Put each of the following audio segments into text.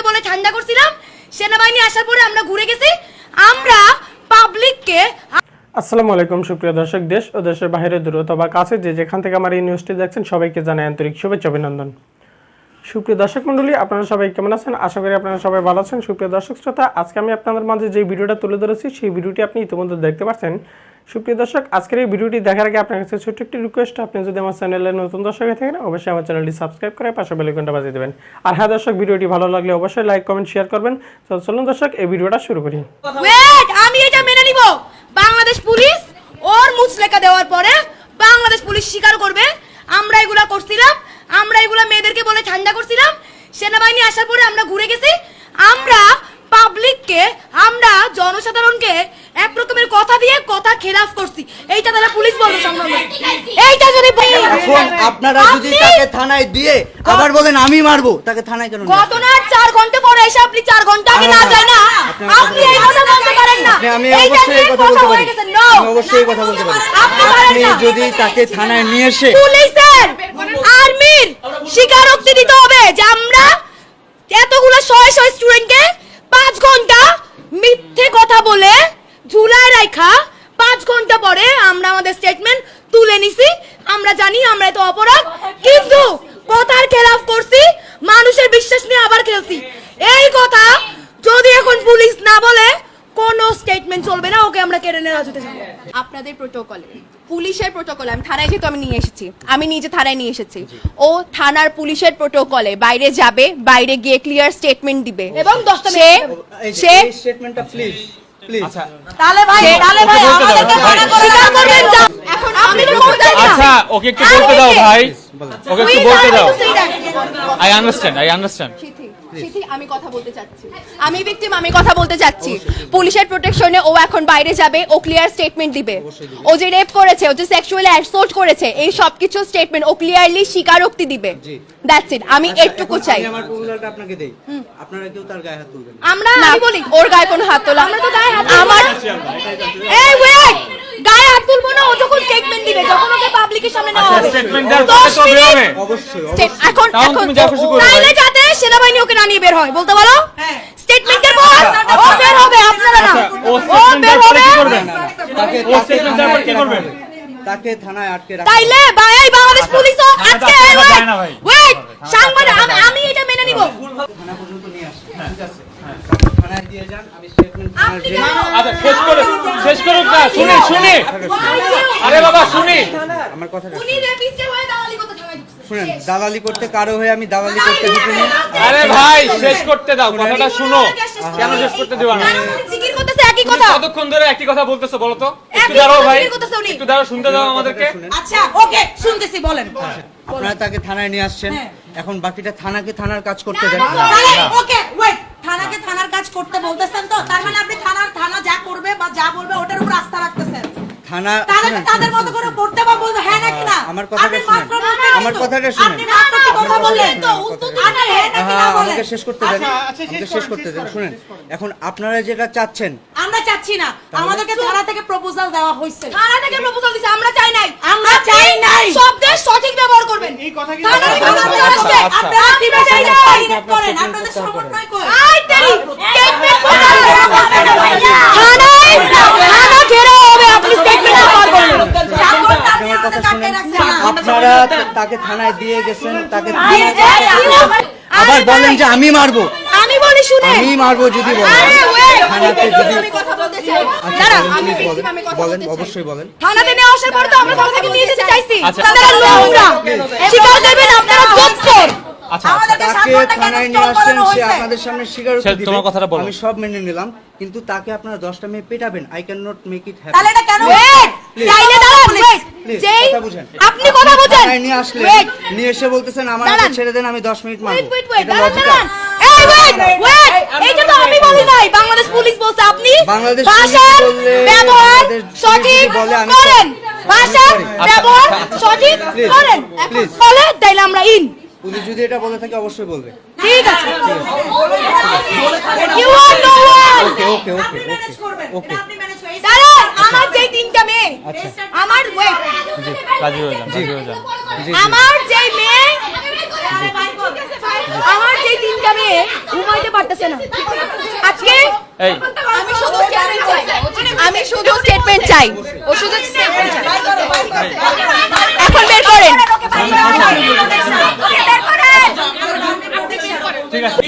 মেয়েদেরকে বলে ঠান্ডা করছিলাম, সেনাবাহিনী আসার পরে আমরা ঘুরে গেছি। আমরা পাবলিককে আসসালামু আলাইকুম, সুপ্রিয় দর্শক, দেশ ও দেশের বাইরে দূর অথবা কাছে যে যেখান থেকে আমার এই নিউজটি দেখছেন, সবাইকে জানাই আন্তরিক শুভেচ্ছা, অভিনন্দন। সুপ্রিয় দর্শক মণ্ডলী, আপনারা সবাই কেমন আছেন? আশা করি আপনারা সবাই ভালো আছেন। সুপ্রিয় দর্শক শ্রোতা, আজকে আমি আপনাদের মাঝে যে ভিডিওটা তুলে ধরেছি, সেই ভিডিওটি আপনি ইতিমধ্যে দেখতে পাচ্ছেন সুপ্রিয় দর্শক, আজকের এই ভিডিওটি দেখার আগে আপনার কাছে ছোট্ট একটি রিকোয়েস্ট আপনি যদি আমার চ্যানেলে নতুন দর্শক হয়ে থাকেন, অবশ্যই আমার চ্যানেলটি সাবস্ক্রাইব করে পাশে বেলাইকনটা বাজিয়ে দেবেন। আর হ্যাঁ দর্শক, ভিডিওটি ভালো লাগলে অবশ্যই লাইক কমেন্ট শেয়ার করবেন। চলুন দর্শক, এই ভিডিওটা শুরু করি। আমি এটা মেনে নিব। বাংলাদেশ পুলিশ ওর মুচলেখা দেওয়ার পরে বাংলাদেশ পুলিশ স্বীকার করবে। আমরা এগুলা করছিলাম, আমরা এগুলা মেয়েদেরকে বলে ঠান্ডা করছিলাম। সেনাবাহিনী আসার পরে আমরা ঘুরে গেছি আমরা পাবলিককে আমরা জনসাধারণকে এক রকমের কথা দিয়ে কথা খেলাফ করছি এইটা তারা পুলিশ বলবে সংগ্রামে এইটা যদি এখন আপনারা যদি তাকে থানায় দিয়ে আবার বলেন আমি মারবো তাকে থানায় কেন নিয়ে ঘটনার চার ঘণ্টা পরে এসে আপনি চার ঘণ্টা আগে না যায় না। আপনি আপনি এই কথা বলতে পারেন না। আমি অবশ্যই এই কথা বলতে পারি। আমি অবশ্যই এই কথা বলতে পারি। আপনি পারেন আপনি না। যদি তাকে থানায় নিয়ে এসে পুলিশের আর্মির স্বীকারোক্তি দিতে হবে যে আমরা এতগুলো শয়ে শয়ে স্টুডেন্টকে পাঁচ ঘণ্টা মিথ্যে কথা বলে ঝুলায় রাখা ঘণ্টা পরে আমরা আমাদের স্টেটমেন্ট তুলে নিছি। আমরা জানি আমরা এত অপরাধ কিন্তু কথার খেলাফ করছি মানুষের বিশ্বাস নিয়ে আবার খেলছি। এই কথা যদি এখন পুলিশ না বলে কোনো স্টেটমেন্ট চলবে না ওকে আমরা কেড়ে নেওয়া যেতে যাব। আপনাদের প্রোটোকলে পুলিশের প্রোটোকলে আমি থানায় যেহেতু আমি নিয়ে এসেছি আমি নিজে থানায় নিয়ে এসেছি ও থানার পুলিশের প্রোটোকলে বাইরে যাবে বাইরে গিয়ে ক্লিয়ার স্টেটমেন্ট দিবে। এবং দশটা সে স্টেটমেন্টটা প্লিজ প্লিজ তাহলে ভাই তাহলে ভাই আমাদেরকে মানা করবেন এখন আমি তো বলতে চাই আচ্ছা ওকে একটু বলতে দাও ভাই। ওকে একটু বলতে দাও. আই আন্ডারস্ট্যান্ড আই আন্ডারস্ট্যান্ড আমি কথা বলতে চাচ্ছি। আমি ভিকটিম আমি কথা বলতে চাচ্ছি। পুলিশের প্রোটেকশনে ও এখন বাইরে যাবে ও ক্লিয়ার স্টেটমেন্ট দিবে। ও যে রেপ করেছে ও যে সেক্সুয়ালি অ্যাসল্ট করেছে এই সব কিছু স্টেটমেন্ট ও ক্লিয়ারলি স্বীকারোক্তি দিবে। দ্যাটস ইট আমি এটুকু চাই। আমার প্রপোজালটা আপনাকে দেই। আপনারা কেউ তার গায়ে হাত তুলবেন আমরা আমি বলি ওর গায়ে কোনো হাত তোলা। আমরা তো গায়ে হাত আমার এই ওয়েট গায়ে হাত তুলবো না। যখন স্টেটমেন্ট দিবে যখন ওকে পাবলিকের সামনে নেওয়া হবে। বেরোবে অবশ্যই এখন এখন। তাইলে যাতে সেনাবাহিনী ওকে না নিয়ে বের হয় বলতে বলো স্টেটমেন্টের পর ও বের হবে আপনারা না। আচ্ছা, ও বের হবে। তাকে ও দেওয়ার পর কি করবেন? তাকে থানায় আটকে রাখা তাইলে ভাই এই বাংলাদেশ পুলিশও আজকে এই ওয়েট যায় না ভাই। ওয়েট সাংবাদিক আমি আমি এটা মেনে নিব। থানা পর্যন্ত নিয়ে আসেন ঠিক আছে? থানায় দিয়ে যান আমি স্টেটমেন্ট আচ্ছা শেষ করে শেষ করুক না শুনি শুনি। কথাটা উনি রেপিস্টের হয়ে দালালি করতে। শুনেন দালালি করতে কারও হয়ে আমি দালালি করতে ঢুকিনি আরে ভাই শেষ করতে দাও কথাটা শুনো কেন শেষ করতে দিবা না জিকির করতেছে একই কথা কতক্ষণ ধরে একই কথা বলতেছো বলো তো একটু দাঁড়াও ভাই জিজ্ঞেস করতেছে উনি। একটু দাঁড়াও শুনতে দাও আমাদেরকে আচ্ছা ওকে শুনতেছি বলেন আপনারা তাকে থানায় নিয়ে আসছেন এখন বাকিটা থানাকে থানার কাজ করতে দেন ওকে ওয়েট থানাকে থানার কাজ করতে বলতেছেন তো তার মানে আপনি থানা তাহলে তাদের মতো করে করতে বা হ্যাঁ নাকি না? আমার কথাটা শুনেন। আমার কথাটা শুনেন। আপনি মাত্র কথা বললেন তো উত্তর দিন হ্যাঁ নাকি না বলেন? আমাকে শেষ করতে দেন। আমাকে শেষ করতে দেন। শুনেন এখন আপনারা যেটা চাচ্ছেন আমরা চাচ্ছি না। আমাদেরকে থানা থেকে প্রপোজাল দেওয়া হয়েছে। থানা থেকে প্রপোজাল দিছে আমরা চাই নাই। আমরা চাই নাই। শব্দের সঠিক ব্যবহার করবেন। প্রপোজাল আসবে। আচ্ছা। আপনারা আচ্ছা, আপনার করেন? আপনাদের সমন্বয় করেন আই তেরি স্টেটমেন্ট থানায় থানা ঘেরাও হবে আপনি স্টেটমেন্ট ব্যবহার করবেন আপনি আমার কথা শুনেন আপনারা তাকে থানায় দিয়ে গেছেন তাকে আবার বলেন যে আমি মারবো। আমি বলি শুনে। আমি মারবো যদি বলেন! থানাতে যদি আমি কথা বলতে আচ্ছা দাঁড়া, বলেন, আমি please আমি কথা বলেন অবশ্যই বলেন। থানাতে নিয়ে আসার পর তো আমরা নিয়ে যেতে চাইছি। আপনারা নোংরা স্বীকার করবেন আপনারা আচ্ছা। আমি সব মেনে নিলাম কিন্তু তাকে আপনারা দশটা মেয়ে পেটাবেন। I can not make it তাহলে যেই। আপনি কথা বুঝেন। নিয়ে আসলে নিয়ে এসে বলতেছেন আমার। হাতে ছেড়ে দেন আমি দশ মিনিট মারবো। ওয়েট ওয়েট ওয়েট দাঁড়ান এই ওয়েট ওয়েট এইটা তো আমি বলি নাই। বাংলাদেশ পুলিশ বলছে আপনি বাংলাদেশ ভাষার পুলিশ বললে, ব্যবহার সঠিক যদি বলে আমি করেন। sorry. ভাষার আমি sorry. ব্যবহার সঠিক করেন। বলে তাইলে আমরা ইন পুলিশ যদি এটা বলে থাকে অবশ্যই বলবে। ঠিক আছে। You are no one okay okay okay আপনি ওকে আমার যেই তিনটা মেয়ে আচ্ছা। আমার হয়ে যান হয়ে যান। আমার যেই মেয়ে আমার যে তিনটা মেয়ে ঘুমাইতে পারতেছে না। আজকে আমি শুধু স্টেটমেন্ট চাই। আমি শুধু স্টেটমেন্ট চাই। ও শুধু স্টেটমেন্ট চাই। এখন বের করেন। ঠিক আছে।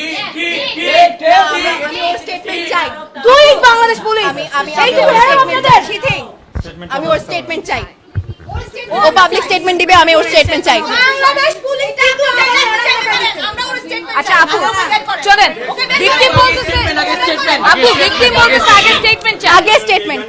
স্টেটমেন্ট চাই তুই বাংলাদেশ পুলিশ। আমি ওর। আমি স্টেটমেন্ট চাই। ও পাবলিক স্টেটমেন্ট দিবে আমি ওর স্টেটমেন্ট চাই। বাংলাদেশ পুলিশ আচ্ছা আপু চলেন। ভিকটিম বলতেছে আপু ভিকটিম বলতেছে আগে স্টেটমেন্ট আগে স্টেটমেন্ট